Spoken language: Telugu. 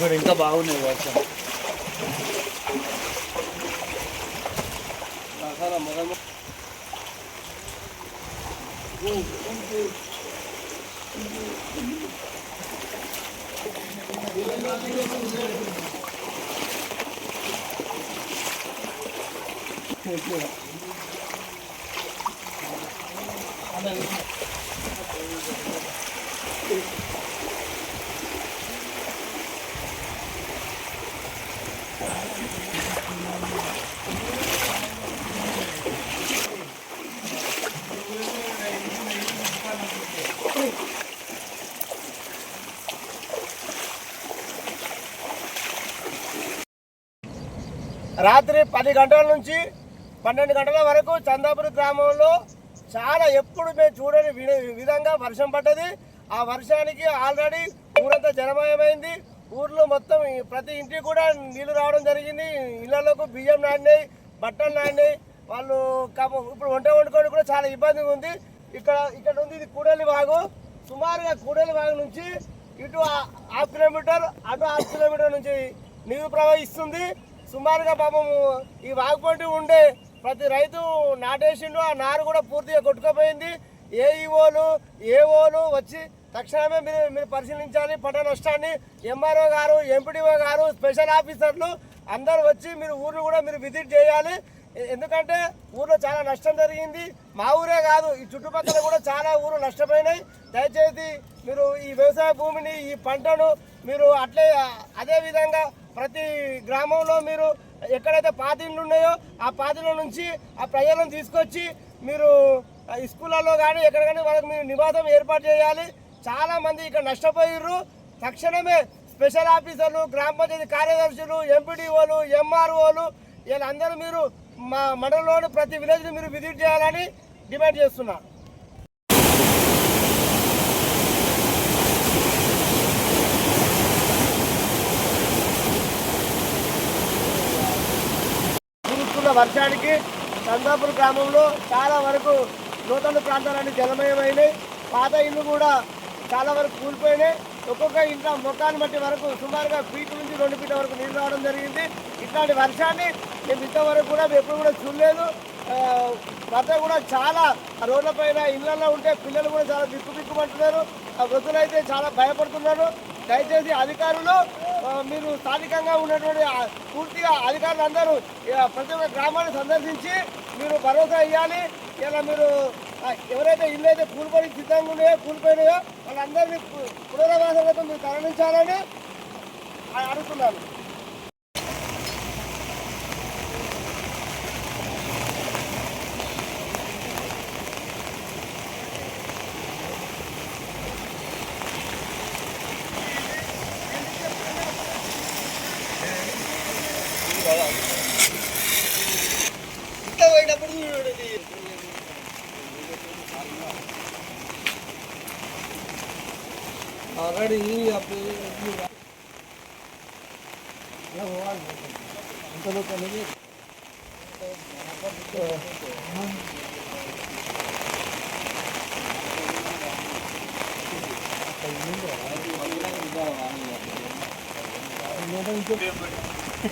ఇక్కడ ఇంకా బాగున్నాయి వర్షం రాత్రి పది గంటల నుంచి పన్నెండు గంటల వరకు చందాపురి గ్రామంలో చాలా ఎప్పుడు మేము చూడని వి- విధంగా వర్షం పడ్డది. ఆ వర్షానికి ఆల్రెడీ ఊరంతా జలమయమైంది. ఊర్లో మొత్తం ప్రతి ఇంటికి కూడా నీళ్ళు రావడం జరిగింది. ఇళ్ళలోకి బియ్యం నాడినాయి బట్టలు నాడినాయి వాళ్ళు ఇప్పుడు వంట వండుకోవడం కూడా చాలా ఇబ్బందిగా ఉంది. ఇక్కడ ఇక్కడ ఉంది ఇది కూడలి వాగు. సుమారుగా కూడలి వాగు నుంచి ఇటు హాఫ్ కిలోమీటర్ అటు హాఫ్ కిలోమీటర్ నుంచి నీరు ప్రవహిస్తుంది. సుమారుగా పాపము ఈ వాగుపంటి ఉండే ప్రతి రైతు నాటేసిండు ఆ నారు కూడా పూర్తిగా కొట్టుకుపోయింది. ఏఈఓలు ఏఓలు వచ్చి తక్షణమే మీరు మీరు పరిశీలించాలి. పంట నష్టాన్ని ఎంఆర్ఓ గారు ఎంపీడీఓ గారు స్పెషల్ ఆఫీసర్లు అందరూ వచ్చి మీరు ఊరు కూడా మీరు విజిట్ చేయాలి. ఎందుకంటే ఊర్లో చాలా నష్టం జరిగింది. మా ఊరే కాదు ఈ చుట్టుపక్కల కూడా చాలా ఊరు నష్టపోయినాయి. దయచేసి మీరు ఈ వ్యవసాయ భూమిని ఈ పంటను మీరు అట్లే అదే విధంగా ప్రతి గ్రామంలో మీరు ఎక్కడైతే పాతిళ్ళు ఉన్నాయో ఆ పాతిళ్ళ నుంచి ఆ ప్రజలను తీసుకొచ్చి మీరు స్కూళ్ళల్లో కానీ ఎక్కడ కానీ వాళ్ళకి మీరు నివాసం ఏర్పాటు చేయాలి. చాలామంది ఇక్కడ నష్టపోయిర్రు. తక్షణమే స్పెషల్ ఆఫీసర్లు గ్రామ పంచాయతీ కార్యదర్శులు ఎంపీడీఓలు ఎంఆర్ఓలు వీళ్ళందరూ మీరు మా మండలంలోని ప్రతి విలేజ్ని మీరు విజిట్ చేయాలని డిమాండ్ చేస్తున్నారు. వర్షానికి చందాపూర్ గ్రామంలో చాలా వరకు నూతన ప్రాంతాలన్నీ జలమయమైనాయి పాత ఇల్లు కూడా చాలా వరకు కూలిపోయినాయి ఒక్కొక్క ఇంట్లో మొక్కాన్ని బట్టి వరకు సుమారుగా ఫీట్ నుంచి రెండు ఫీట్ల వరకు నీళ్ళు రావడం జరిగింది. ఇట్లాంటి వర్షాన్ని మేము ఇంతవరకు కూడా ఎప్పుడు కూడా చూడలేదు. ఆ, కూడా చాలా రోడ్లపైన రోడ్ల పైన ఇళ్ళలో ఉంటే పిల్లలు కూడా చాలా దిక్కు దిక్కుమంటున్నారు ఆ వృద్ధులైతే చాలా భయపడుతున్నారు. దయచేసి అధికారులు మీరు స్థానికంగా ఉన్నటువంటి పూర్తిగా అధికారులు అందరూ ప్రతి ఒక్క గ్రామాన్ని సందర్శించి మీరు భరోసా ఇవ్వాలి. ఇలా మీరు ఎవరైతే ఇల్లు అయితే కూలిపోయి సిద్ధంగా ఉన్నాయో కూలిపోయినాయో వాళ్ళందరినీ పునరావాసాలతో మీరు తరలించాలని అడుగుతున్నాను. ఆల్రెడీ ఇంతలో కలిగి ఇంకో Ay,